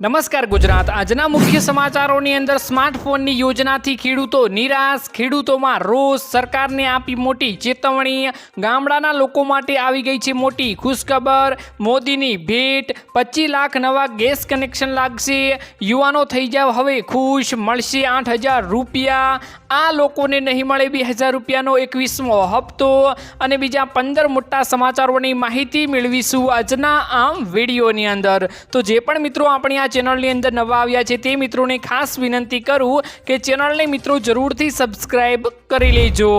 નમસ્કાર ગુજરાત. આજના મુખ્ય સમાચારોની અંદર સ્માર્ટફોનની યોજનાથી ખેડૂતો નિરાશ. ખેડૂતોમાં રોષ. સરકારને આપી મોટી ચેતવણી. ગામડાના લોકો માટે આવી ગઈ છે મોટી ખુશખબર. મોદીની ભેટ. પચીસ લાખ નવા ગેસ કનેક્શન લાગશે. યુવાનો થઈ જાવ હવે ખુશ. મળશે આઠ હજાર રૂપિયા. આ લોકોને નહીં મળે બે હજાર રૂપિયાનો એકવીસમો હપ્તો. અને બીજા પંદર મોટા સમાચારોની માહિતી મેળવીશું આજના આમ વિડીયોની અંદર. તો જે પણ મિત્રો આપણી આ ચેનલની અંદર નવા આવ્યા છે તે મિત્રોને ખાસ વિનંતી કરું કે ચેનલને મિત્રો જરૂરથી સબસ્ક્રાઇબ કરી લેજો.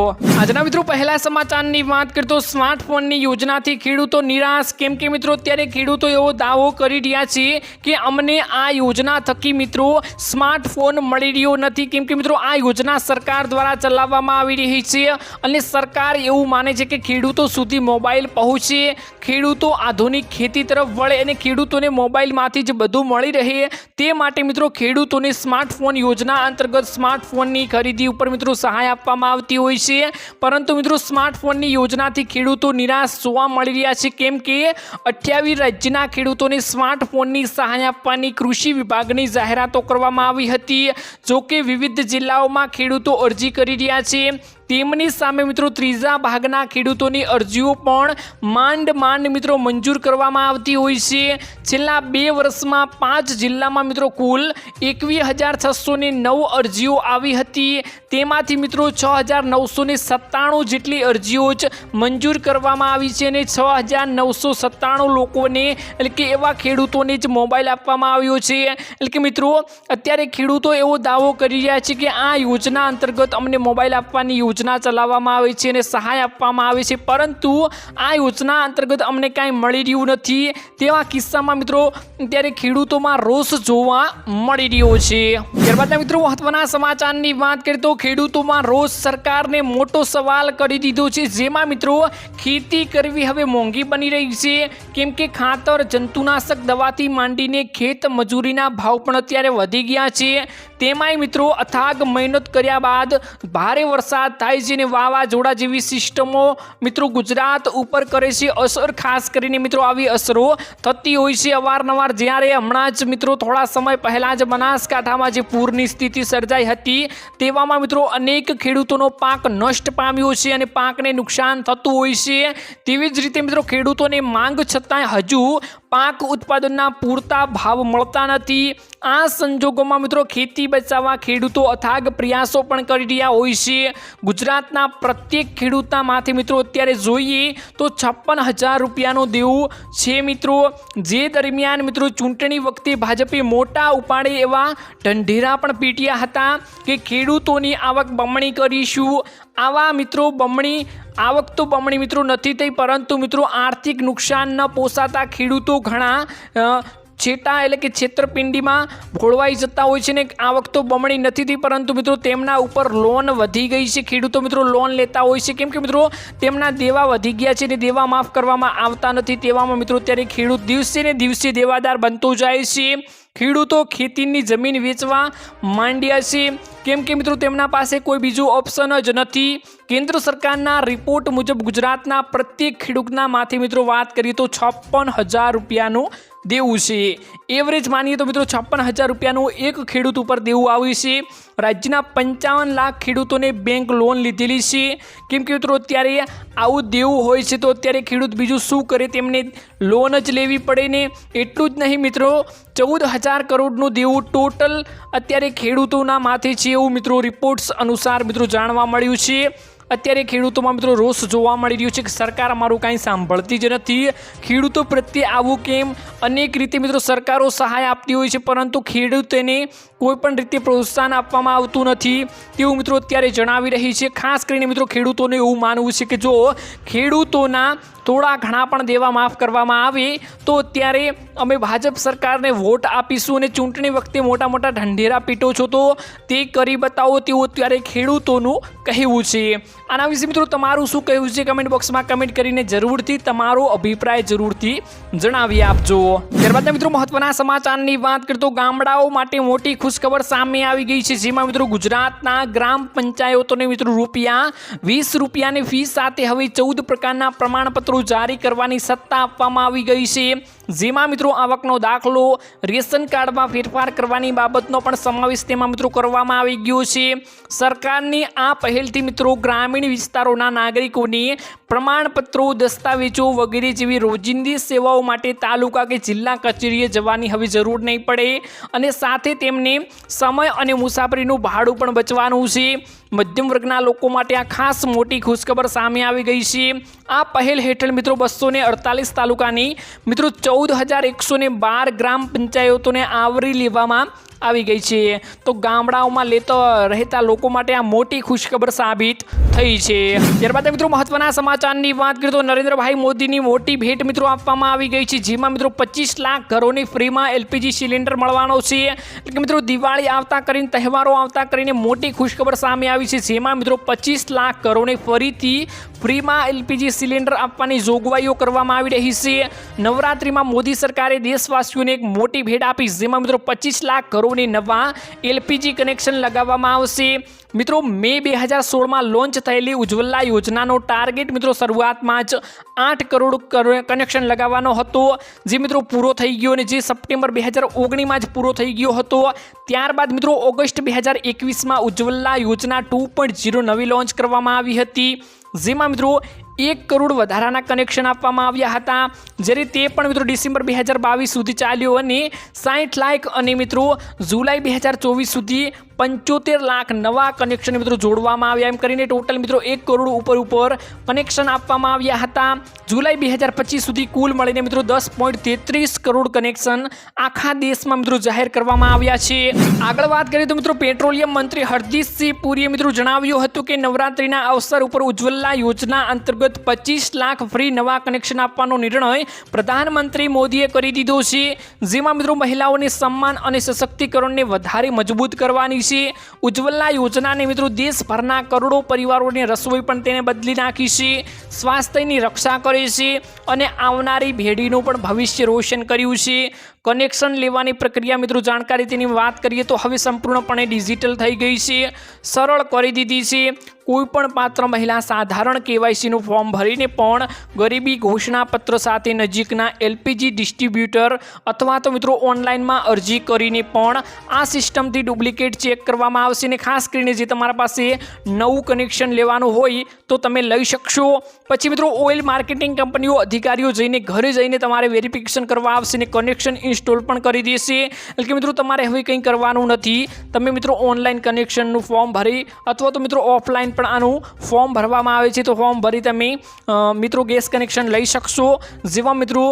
આજના મિત્રો પહેલા સમાચારની વાત કરીએ સ્માર્ટફોનની યોજનાથી ખેડૂતો નિરાશ. કેમ કે મિત્રો અત્યારે ખેડૂતો એવો દાવો કરી રહ્યા છે કે અમને આ યોજના થકી મિત્રો સ્માર્ટફોન મળી રહ્યો નથી. કેમ કે મિત્રો આ યોજના સરકાર દ્વારા ચલાવવામાં આવી રહી છે અને સરકાર એવું માને છે કે ખેડૂતો સુધી મોબાઈલ પહોંચે. ખેડૂતો આધુનિક ખેતી તરફ વળે અને ખેડૂતોને મોબાઈલમાંથી જ બધું મળી રહે તે માટે મિત્રો ખેડૂતોને સ્માર્ટફોન યોજના અંતર્ગત સ્માર્ટફોનની ખરીદી ઉપર મિત્રો સહાય આપવામાં આવતી હોય છે. પરંતુ મિત્રો સ્માર્ટફોનની યોજનાથી ખેડૂતો નિરાશ જોવા મળી રહ્યા છે. કેમ કે અઠ્યાવીસ રાજ્યના ખેડૂતોને સ્માર્ટફોનની સહાય આપવાની કૃષિ વિભાગની જાહેરાતો કરવામાં આવી હતી. જોકે વિવિધ જિલ્લાઓમાં ખેડૂતો અરજી કરી રહ્યા છે. તેમની સામે મિત્રો ત્રીજા ભાગના ખેડૂતોની અરજીઓ પણ માંડ માંડ મિત્રો મંજૂર કરવામાં આવતી હોય છે. છેલ્લા બે વર્ષમાં પાંચ જિલ્લામાં મિત્રો કુલ એકવીસ હજાર છસો નવ અરજીઓ આવી હતી. તેમાંથી મિત્રો છ હજાર નવસો ને સત્તાણું જેટલી અરજીઓ જ મંજૂર કરવામાં આવી છે અને છ હજાર નવસો સત્તાણું લોકોને એટલે કે એવા ખેડૂતોને જ મોબાઈલ આપવામાં આવ્યો છે. એટલે કે મિત્રો, અત્યારે ખેડૂતો એવો દાવો કરી રહ્યા છે કે આ યોજના અંતર્ગત અમને મોબાઈલ આપવાની યોજના ચલાવવામાં આવે છે અને સહાય આપવામાં આવે છે. પરંતુ આ યોજના અંતર્ગત અમને કાંઈ મળી રહ્યું નથી. તેવા કિસ્સામાં મિત્રો, ત્યારે ખેડૂતોમાં રોષ જોવા મળી રહ્યો છે. ત્યારબાદના મિત્રો, મહત્વના સમાચારની વાત કરીએ તો ખેડૂતોમાં રોષ સરકારને મોટો સવાલ કરી દીધો છે. જેમાં મિત્રો, ખેતી કરવી હવે મોંઘી બની રહી છે. કેમ કે ખાતર, જંતુનાશક દવાથી માંડીને ખેત મજૂરીના ભાવ પણ અત્યારે વધી ગયા છે. તેમાંય મિત્રો, અથાગ મહેનત કર્યા બાદ ભારે વરસાદ થાય વાવાઝોડા જેવી સિસ્ટમો મિત્રો ગુજરાત ઉપર કરે છે અસર, ખાસ કરીને મિત્રો આવી અસરો. થતી હોય છે અવારનવાર જ્યારે હમણાં જ મિત્રો થોડા સમય પહેલાં જ બનાસકાંઠામાં જે પૂરની સ્થિતિ સર્જાઈ હતી, તેવામાં મિત્રો અનેક ખેડૂતોનો પાક નષ્ટ પામ્યો છે અને પાકને નુકસાન થતું હોય છે. તેવી જ રીતે મિત્રો ખેડૂતોને માંગ છતાંય હજુ પાક ઉત્પાદનના પૂરતા ભાવ મળતા નથી. આ સંજોગોમાં મિત્રો ખેતી બચાવવા ખેડૂતો અથાગ પ્રયાસો પણ કરી રહ્યા હોય છે. ગુજરાતના પ્રત્યેક ખેડૂતના માથે મિત્રો અત્યારે જોઈએ તો છપ્પન હજાર રૂપિયાનું દેવું છે મિત્રો. જે દરમિયાન મિત્રો ચૂંટણી વખતે ભાજપે મોટા ઉપાડે એવા ઢંઢેરા પણ પીટ્યા હતા કે ખેડૂતોની આવક બમણી કરીશું. આવા મિત્રો બમણી, આવક તો બમણી મિત્રો નથી થઈ પરંતુ મિત્રો આર્થિક નુકસાન ન પોસાતા ખેડૂતો ઘણા છેટા એટલે કે છેતરપિંડીમાં ભોળવાઈ જતા હોય છે ને આવક તો બમણી નથી થઈ પરંતુ મિત્રો તેમના ઉપર લોન વધી ગઈ છે. ખેડૂતો મિત્રો લોન લેતા હોય છે. કેમ કે મિત્રો તેમના દેવા વધી ગયા છે ને દેવા માફ કરવામાં આવતા નથી. તેવામાં મિત્રો ત્યારે ખેડૂત દિવસે ને દિવસે દેવાદાર બનતો જાય છે. ખેડૂતો ખેતીની જમીન વેચવા માંડ્યા છે. કેમ કે મિત્રો તેમના પાસે કોઈ બીજું ઓપ્શન જ નથી. કેન્દ્ર સરકારના રિપોર્ટ મુજબ ગુજરાતના પ્રત્યેક ખેડૂતના માથે મિત્રો વાત કરીએ તો છપ્પન હજાર રૂપિયાનું દેવું છે. એવરેજ માનીએ તો મિત્રો છપ્પન હજાર રૂપિયાનું એક ખેડૂત ઉપર દેવું આવ્યું છે. રાજ્યના પંચાવન લાખ ખેડૂતોને બેંક લોન લીધેલી છે. કેમ કે મિત્રો અત્યારે આવું દેવું હોય છે તો અત્યારે ખેડૂત બીજું શું કરે તેમને લોન જ લેવી પડે ને? એટલું જ નહીં મિત્રો, ચૌદ હજાર કરોડનું દેવું ટોટલ અત્યારે ખેડૂતોના માથે છે એવું મિત્રો રિપોર્ટ્સ અનુસાર મિત્રો જાણવા મળ્યું છે. અત્યારે ખેડૂતોમાં મિત્રો રોષ જોવા મળી રહ્યો છે કે સરકાર અમારું કાંઈ સાંભળતી જ નથી. ખેડૂતો પ્રત્યે આવું કેમ? અનેક રીતે મિત્રો સરકારો સહાય આપતી હોય છે, પરંતુ ખેડૂતોને કોઈ પણ રીતે પ્રોત્સાહન આપવામાં આવતું નથી. તેવું મિત્રો અત્યારે જણાવી રહી છે. ખાસ કરીને મિત્રો ખેડૂતોને એવું માનવું છે કે જો ખેડૂતોના થોડા ઘણા પણ દેવા માફ કરવામાં આવે, તો અત્યારે અમે ભાજપ સરકારને વોટ આપીશું અને ચૂંટણી વખતે મોટા મોટા ઢંઢેરા પીટો છો તો તે કરી બતાવો તેવું અત્યારે ખેડૂતોનું કહેવું છે. આના વિશે મિત્રો તમારું શું કહેવું છે? કમેન્ટ બોક્સમાં કમેન્ટ કરીને જરૂરથી તમારો અભિપ્રાય જરૂરથી જણાવી આપજો. ત્યારબાદ મિત્રો મહત્વના સમાચારની વાત કરતો ગામડાઓ માટે મોટી ખુશખબર સામે આવી ગઈ છે. જેમાં મિત્રો ગુજરાતના ગ્રામ પંચાયતોને મિત્રો રૂપિયા વીસ રૂપિયાની ફી સાથે હવે ચૌદ પ્રકારના પ્રમાણપત્રો જારી કરવાની સત્તા આપવામાં આવી ગઈ છે. જેમાં મિત્રો આવકનો દાખલો, રેશન કાર્ડમાં ફેરફાર કરવાની બાબતનો પણ સમાવેશ તેમાં મિત્રો કરવામાં આવી ગયો છે. સરકારની આ પહેલથી મિત્રો ગ્રામીણ વિસ્તારોના નાગરિકોની પ્રમાણપત્રો, દસ્તાવેજો વગેરે જેવી રોજિંદી સેવાઓ માટે તાલુકા કે જિલ્લા કચેરીએ જવાની હવે જરૂર નહીં પડે અને સાથે તેમને સમય અને મુસાફરીનું ભાડું પણ બચવાનું છે. મધ્યમ વર્ગના લોકો માટે આ ખાસ મોટી ખુશખબર સામે આવી ગઈ છે. આ પહેલ હેઠળ મિત્રો બસો અડતાલીસ તાલુકાની મિત્રો ચૌદ હજાર એકસો બાર ગ્રામ પંચાયતોને આવરી લેવામાં આવી ગઈ છે. તો ગામડાઓમાં લેતો રહેતા લોકો માટે આ મોટી ખુશખબર સાબિત થઈ છે. ત્યારબાદ મિત્રો મહત્વના સમાચારની વાત કરીએ તો નરેન્દ્રભાઈ મોદીની મોટી ભેટ મિત્રો આપવામાં આવી ગઈ છે. જેમાં મિત્રો પચીસ લાખ ઘરોને ફ્રીમાં એલપીજી સિલિન્ડર મળવાનો છે. એટલે કે મિત્રો દિવાળી આવતા કરીને, તહેવારો આવતા કરીને મોટી ખુશખબર સામે આવી છે. જેમાં મિત્રો પચીસ લાખ ઘરોને ફરીથી ફ્રીમાં એલપીજી સિલિન્ડર આપવાની જોગવાઈઓ કરવામાં આવી રહી છે. નવરાત્રિમાં મોદી સરકારે દેશવાસીઓને એક મોટી ભેટ આપી. જેમાં મિત્રો પચીસ લાખ કરોડને નવા એલપીજી કનેક્શન લગાવવામાં આવશે. મિત્રો મે બે હજાર સોળમાં લોન્ચ થયેલી ઉજ્જવલા યોજનાનો ટાર્ગેટ મિત્રો શરૂઆતમાં જ આઠ કરોડ કનેક્શન લગાવવાનો હતો. જે મિત્રો પૂરો થઈ ગયો અને જે સપ્ટેમ્બર બે હજાર ઓગણીમાં જ પૂરો થઈ ગયો હતો. ત્યારબાદ મિત્રો ઓગસ્ટ બે હજાર એકવીસમાં Ujjwala Yojana two point zero નવી લોન્ચ કરવામાં આવી હતી. જેમાં મિત્રો એક કરોડ વધારાના કનેક્શન આપવામાં આવ્યા હતા. જ્યારે તે પણ મિત્રો ડિસેમ્બર બે હજાર બાવીસ સુધી ચાલ્યો અને સાઠ લાખ અને મિત્રો જુલાઈ બે હજાર ચોવીસ સુધી પંચોતેર લાખ નવા કનેક્શન મિત્રો જોડવામાં આવ્યા. એમ કરીને ટોટલ મિત્રો એક કરોડ ઉપર ઉપર કનેક્શન આપવામાં આવ્યા હતા. જુલાઈ બે હજાર પચીસ સુધી કુલ મળીને મિત્રો દસ પોઈન્ટ તેત્રીસ કરોડ કનેક્શન આખા દેશમાં મિત્રો જાહેર કરવામાં આવ્યા છે. આગળ વાત કરીએ તો મિત્રો પેટ્રોલિયમ મંત્રી હરદીપસિંહ પુરીએ મિત્રો જણાવ્યું હતું કે નવરાત્રિના અવસર ઉપર ઉજ્જવલા યોજના અંતર્ગત પચીસ લાખ ફ્રી નવા કનેક્શન આપવાનો નિર્ણય પ્રધાનમંત્રી મોદીએ કરી દીધો છે. જેમાં મિત્રો મહિલાઓને સન્માન અને સશક્તિકરણને વધારે મજબૂત કરવાની છે. ઉજ્જવલા યોજનાને મિત્રો દેશભરના કરોડો પરિવારોની રસોઈ પણ તેને બદલી નાખી છે. સ્વાસ્થ્યની રક્ષા કરે છે અને આવનારી પેઢીનું પણ ભવિષ્ય રોશન કર્યું છે. કનેક્શન લેવાની પ્રક્રિયા મિત્રો જાણકારી તેની વાત કરીએ તો હવે સંપૂર્ણપણે ડિજિટલ થઈ ગઈ છે. સરળ કરી દીધી છે. કોઈપણ પાત્ર મહિલા સાધારણ કેવાયસીનું ફોર્મ ભરીને પણ ગરીબી ઘોષણાપત્ર સાથે નજીકના એલપીજી ડિસ્ટ્રીબ્યુટર અથવા તો મિત્રો ઓનલાઈનમાં અરજી કરીને પણ આ સિસ્ટમથી ડુપ્લિકેટ ચેક કરવામાં આવશે અને ખાસ કરીને જે તમારા પાસે નવું કનેક્શન લેવાનું હોય તો તમે લઈ શકશો. પછી મિત્રો ઓઇલ માર્કેટિંગ કંપનીઓ અધિકારીઓ જઈને ઘરે જઈને તમારે વેરિફિકેશન કરવા આવશે અને કનેક્શન ઇન્સ્ટોલ પણ કરી દેશે એટલે કે મિત્રો, તમારે હવે કંઈ કરવાનું નથી. તમે મિત્રો ઓનલાઈન કનેક્શનનું ફોર્મ ભરી અથવા તો મિત્રો ઓફલાઈન પણ આનું ફોર્મ ભરવામાં આવે છે, તો ફોર્મ ભરી તમે મિત્રો ગેસ કનેક્શન લઈ શકશો. જેવા મિત્રો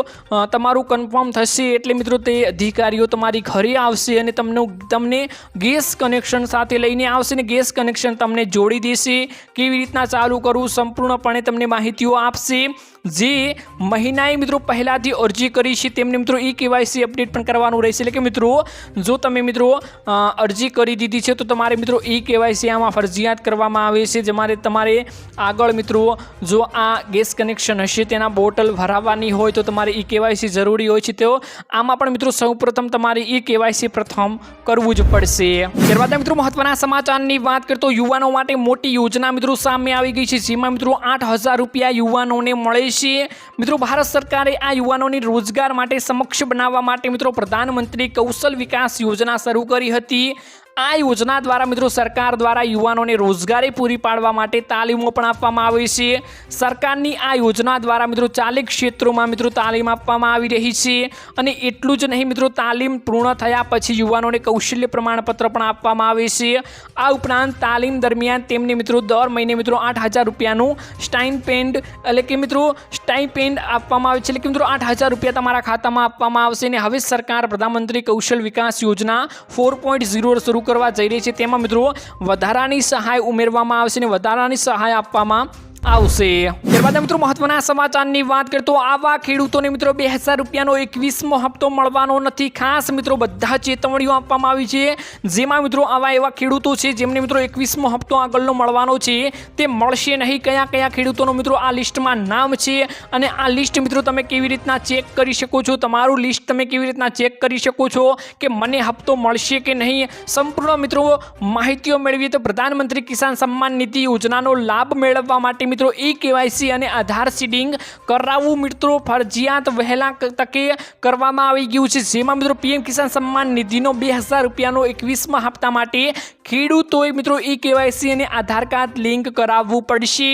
તમારું કન્ફર્મ થશે એટલે મિત્રો તે અધિકારીઓ તમારી ઘરે આવશે અને તમને તમને ગેસ કનેક્શન સાથે લઈને આવશે ને ગેસ કનેક્શન તમને જોડી દેશે. કેવી રીતના ચાલુ કરવું, સંપૂર્ણપણે તમને માહિતીઓ આપશે. જે મહિનાએ મિત્રો પહેલાંથી અરજી કરી છે, તેમને મિત્રો ઈ કેવાયસી અપડેટ પણ કરવાનું રહેશે. એટલે કે મિત્રો, જો તમે મિત્રો અરજી કરી દીધી છે, તો તમારે મિત્રો ઈ કેવાયસી આમાં ફરજિયાત કરવામાં આવે છે જેમારે તમારે આગળ મિત્રો, જો આ ગેસ કનેક્શન હશે, તેના બોટલ ભરાવવાની હોય, તો તમારે ઈ કેવાયસી જરૂરી હોય છે. તો આમાં પણ મિત્રો સૌપ્રથમ તમારે ઈ કેવાયસી પ્રથમ કરવું જ પડશે. ત્યારબાદ મિત્રો મહત્વના સમાચારની વાત કરતો યુવાનો માટે મોટી યોજના મિત્રો સામે આવી ગઈ છે, જેમાં મિત્રો આઠ હજાર રૂપિયા યુવાનોને મળે છે. મિત્રો, ભારત સરકારે આ યુવાનોની રોજગાર માટે સમક્ષ બનાવવા માટે મિત્રો, પ્રધાનમંત્રી કૌશલ વિકાસ યોજના શરૂ કરી હતી. આ યોજના દ્વારા મિત્રો સરકાર દ્વારા યુવાનોને રોજગારી પૂરી પાડવા માટે તાલીમો પણ આપવામાં આવે છે. સરકારની આ યોજના દ્વારા મિત્રો ચાલીસ ક્ષેત્રોમાં મિત્રો તાલીમ આપવામાં આવી રહી છે અને એટલું જ નહીં મિત્રો તાલીમ પૂર્ણ થયા પછી યુવાનોને કૌશલ્ય પ્રમાણપત્ર પણ આપવામાં આવે છે. આ ઉપરાંત તાલીમ દરમિયાન તેમને મિત્રો દર મહિને મિત્રો આઠ હજાર રૂપિયાનું સ્ટાઇનપેન્ડ એટલે કે મિત્રો સ્ટાઇપેન્ડ આપવામાં આવે છે. એટલે કે મિત્રો આઠ હજાર રૂપિયા તમારા ખાતામાં આપવામાં આવશે અને હવે સરકાર પ્રધાનમંત્રી કૌશલ વિકાસ યોજના ફોર પોઈન્ટ ઝીરો શરૂ કરવા જઈ રહી છે. તેમાં મિત્રો વધારાની સહાય ઉમેરવામાં આવશે અને વધારાની સહાય આપવામાં આવશે. ત્યારબાદ મિત્રો મહત્વના સમાચારની વાત કરીએ તો આવા ખેડૂતોને મિત્રો બે હજાર રૂપિયાનો એકવીસમો હપ્તો મળવાનો નથી. ખાસ મિત્રો બધા ચેતવણીઓ આપવામાં આવી છે. જેમાં મિત્રો આવા એવા ખેડૂતો છે જેમને મિત્રો એકવીસમો હપ્તો આગળનો મળવાનો છે. તે મળશે નહીં કયા કયા ખેડૂતોનો મિત્રો આ લિસ્ટમાં નામ છે અને આ લિસ્ટ મિત્રો તમે કેવી રીતના ચેક કરી શકો છો? તમારું લિસ્ટ તમે કેવી રીતના ચેક કરી શકો છો કે મને હપ્તો મળશે કે નહીં? સંપૂર્ણ મિત્રો માહિતીઓ મેળવીએ તો પ્રધાનમંત્રી કિસાન સન્માન નિધિ યોજનાનો લાભ મેળવવા માટે મિત્રો, ઈ કેવાયસી અને આધાર સીડિંગ કરાવવું મિત્રો, ફરજિયાત વહેલા તકે કરવામાં આવી ગયું છે. જેમાં મિત્રો, પીએમ કિસાન સન્માન નિધિનો બે હજાર રૂપિયાનો એકવીસમાં હપ્તા માટે ખેડૂતોએ મિત્રો, ઈ કેવાયસી અને આધાર કાર્ડ લિંક કરાવવું પડશે.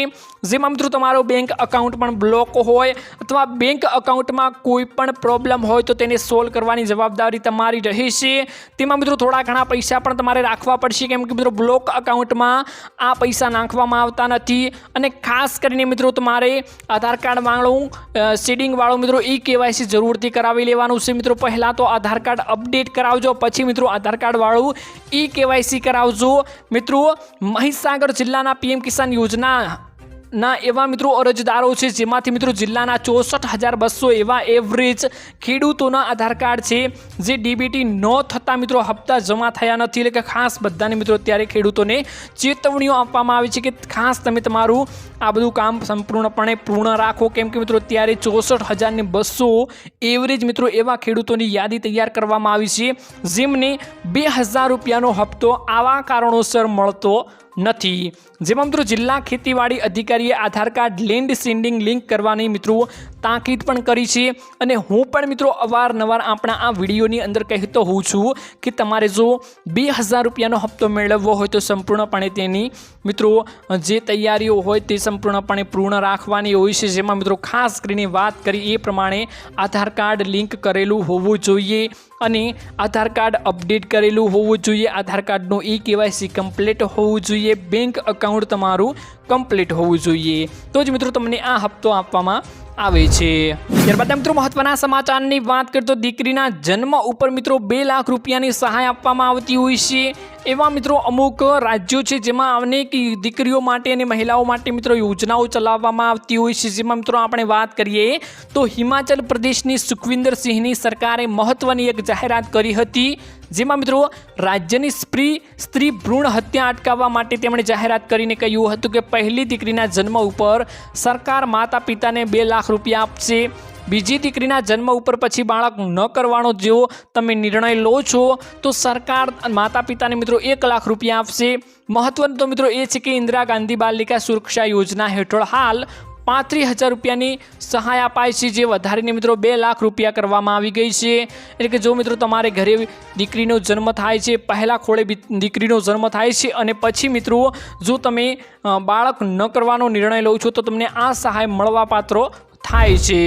જેમાં મિત્રો, તમારો બેંક અકાઉન્ટ પણ બ્લોક હોય અથવા બેંક અકાઉન્ટમાં કોઈ પણ પ્રોબ્લેમ હોય તો તેને સોલ્વ કરવાની જવાબદારી તમારી રહેશે. તેમાં મિત્રો, થોડા ઘણા પૈસા પણ તમારે રાખવા પડશે. કેમ કે મિત્રો, બ્લોક અકાઉન્ટમાં આ પૈસા નાખવામાં આવતા નથી અને ખાસ કરીને મિત્રો તમારે આધાર કાર્ડ વાળું સીડિંગ વાળું મિત્રો ઈ કેવાયસી જરૂરથી કરાવી લેવાનું છે મિત્રો. પહેલાં તો આધાર કાર્ડ અપડેટ કરાવજો, પછી મિત્રો આધાર કાર્ડ વાળું ઈ કેવાયસી કરાવજો. મિત્રો મહીસાગર જિલ્લાના પીએમ કિસાન યોજના ના, એવા મિત્રો અરજદારો છે જેમાંથી મિત્રો જિલ્લાના ચોસઠ હજાર બસો એવા એવરેજ ખેડૂતોના આધાર કાર્ડ છે, જે ડીબીટી ન થતાં મિત્રો હપ્તા જમા થયા નથી. એટલે કે ખાસ બધાને મિત્રો અત્યારે ખેડૂતોને ચેતવણીઓ આપવામાં આવી છે કે ખાસ તમે તમારું આ બધું કામ સંપૂર્ણપણે પૂર્ણ રાખો. કેમ કે મિત્રો અત્યારે ચોસઠ હજારને બસો એવરેજ મિત્રો એવા ખેડૂતોની યાદી તૈયાર કરવામાં આવી છે, જેમને બે હજાર રૂપિયાનો હપ્તો આવા કારણોસર મળતો નથી. જેમાં મિત્રો જિલ્લા ખેતીવાડી અધિકારીએ Aadhaar card land seeding link કરવાની મિત્રો તાકીદ પણ કરી છે. અને હું પણ મિત્રો અવારનવાર આપણા આ વિડીયોની અંદર કહેતો હોઉં છું કે તમારે જો બે હજાર રૂપિયાનો હપ્તો મેળવવો હોય તો સંપૂર્ણપણે તેની મિત્રો, જે તૈયારીઓ હોય તે સંપૂર્ણપણે પૂર્ણ રાખવાની હોય છે. જેમાં મિત્રો ખાસ કરીને વાત કરી એ પ્રમાણે આધાર કાર્ડ લિંક કરેલું હોવું જોઈએ અને આધાર કાર્ડ અપડેટ કરેલું હોવું જોઈએ. આધાર કાર્ડનું ઈ કેવાયસી કમ્પ્લીટ હોવું જોઈએ. બેંક અકાઉન્ટ તમારું કમ્પ્લીટ હોવું જોઈએ. તો જ મિત્રો તમને આ હપ્તો આપવામાં આવે છે. ત્યારબાદ મિત્રો મહત્વના સમાચારની વાત કરીએ તો દીકરીના જન્મ ઉપર મિત્રો બે લાખ રૂપિયાની સહાય આપવામાં આવતી હોય છે. એવા મિત્રો અમુક રાજ્યો છે જેમાં અનેક દીકરીઓ માટે અને મહિલાઓ માટે મિત્રો યોજનાઓ ચલાવવામાં આવતી હોય છે. જેમાં મિત્રો આપણે વાત કરીએ તો હિમાચલ પ્રદેશની સુખવિન્દર સિંહની સરકારે મહત્વની એક જાહેરાત કરી હતી. જેમાં મિત્રો રાજ્યની સ્ત્રી સ્ત્રી ભ્રૂણ હત્યા અટકાવવા માટે તેમણે જાહેરાત કરીને કહ્યું હતું કે પહેલી દીકરીના જન્મ ઉપર સરકાર માતા પિતાને બે લાખ રૂપિયા આપશે. બીજી દીકરીના જન્મ ઉપર પછી બાળક ન કરવાનો જો તમે નિર્ણય લો છો, તો સરકાર માતા પિતાને મિત્રો એક લાખ રૂપિયા આપશે. મહત્વનું તો મિત્રો એ છે કે ઇન્દિરા ગાંધી બાલિકા સુરક્ષા યોજના હેઠળ હાલ પાંત્રીસ હજાર રૂપિયાની સહાય અપાય છે. જે વધારીને મિત્રો બે લાખ રૂપિયા કરવામાં આવી ગઈ છે. એટલે કે જો મિત્રો તમારે ઘરે દીકરીનો જન્મ થાય છે, પહેલાં ખોળે દીકરીનો જન્મ થાય છે અને પછી મિત્રો જો તમે બાળક ન કરવાનો નિર્ણય લો છો તો તમને આ સહાય મળવાપાત્ર થાય છે.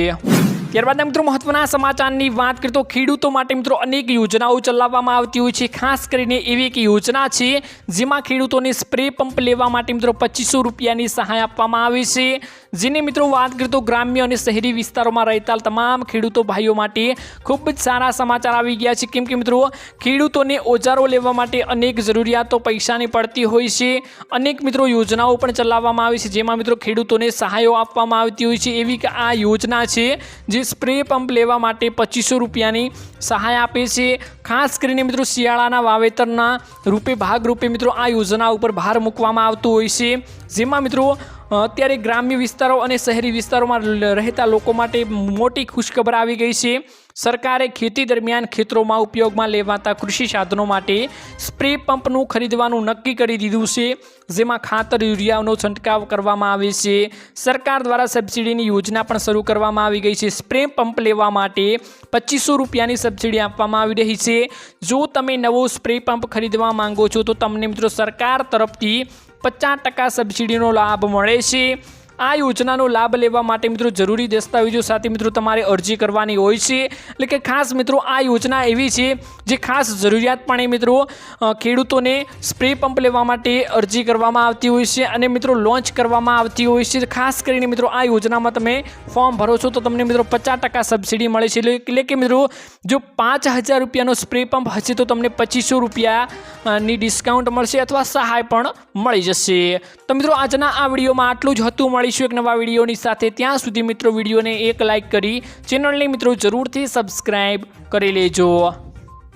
ત્યારબાદ મિત્રો મહત્વના સમાચારની વાત કરીએ તો ખેડૂતો માટે મિત્રો અનેક યોજનાઓ ચલાવવામાં આવતી હોય છે. ખાસ કરીને એવી એક યોજના છે જેમાં ખેડૂતોને સ્પ્રે પંપ લેવા માટે મિત્રો પચીસો રૂપિયાની સહાય આપવામાં આવે છે. જેની મિત્રો વાત કરીએ તો ગ્રામ્ય અને શહેરી વિસ્તારોમાં રહેતા તમામ ખેડૂતો ભાઈઓ માટે ખૂબ જ સારા સમાચાર આવી ગયા છે. કેમ કે મિત્રો ખેડૂતોને ઓજારો લેવા માટે અનેક જરૂરિયાતો પૈસાની પડતી હોય છે. અનેક મિત્રો યોજનાઓ પણ ચલાવવામાં આવે છે જેમાં મિત્રો ખેડૂતોને સહાયો આપવામાં આવતી હોય છે. એવી આ યોજના છે જે સ્પ્રે પંપ લેવા માટે પચીસો રૂપિયાની સહાય આપે છે. ખાસ કરીને મિત્રો શિયાળાના વાવેતરના રૂપે, ભાગરૂપે મિત્રો આ યોજના ઉપર ભાર મૂકવામાં આવતો હોય છે. જેમાં મિત્રો અત્યારે ગ્રામ્ય વિસ્તારો અને શહેરી વિસ્તારોમાં રહેતા લોકો માટે મોટી ખુશખબર આવી ગઈ છે. સરકારે ખેતી દરમિયાન ખેતરોમાં ઉપયોગમાં લેવાતા કૃષિ સાધનો માટે સ્પ્રે પંપનું ખરીદવાનું નક્કી કરી દીધું છે, જેમાં ખાતર, યુરિયાનો છંટકાવ કરવામાં આવે છે. સરકાર દ્વારા સબસિડીની યોજના પણ શરૂ કરવામાં આવી ગઈ છે. સ્પ્રે પંપ લેવા માટે પચીસો રૂપિયાની સબસિડી આપવામાં આવી રહી છે. જો તમે નવો સ્પ્રે પંપ ખરીદવા માંગો છો, તો તમને મિત્રો સરકાર તરફથી પચાસ ટકા સબસિડીનો લાભ મળે છે. આ યોજનાનો લાભ લેવા માટે મિત્રો જરૂરી દસ્તાવેજો સાથે મિત્રો તમારે અરજી કરવાની હોય છે. એટલે કે ખાસ મિત્રો આ યોજના એવી છે જે ખાસ જરૂરિયાતપણે મિત્રો ખેડૂતોને સ્પ્રે પંપ લેવા માટે અરજી કરવામાં આવતી હોય છે અને મિત્રો લોન્ચ કરવામાં આવતી હોય છે. ખાસ કરીને મિત્રો આ યોજનામાં તમે ફોર્મ ભરો છો તો તમને મિત્રો પચાસ સબસિડી મળે છે. એટલે એટલે કે મિત્રો જો પાંચ હજાર રૂપિયાનો સ્પ્રે પંપ હશે તો તમને પચીસો રૂપિયાની ડિસ્કાઉન્ટ મળશે અથવા સહાય પણ મળી જશે. તો મિત્રો આજના આ વિડીયોમાં આટલું જ હતું. મળીશું એક નવા વિડીયોની સાથે. ત્યાં સુધી મિત્રો વિડીયોને એક લાઇક કરી ચેનલને મિત્રો જરૂરથી સબસ્ક્રાઈબ કરી લેજો.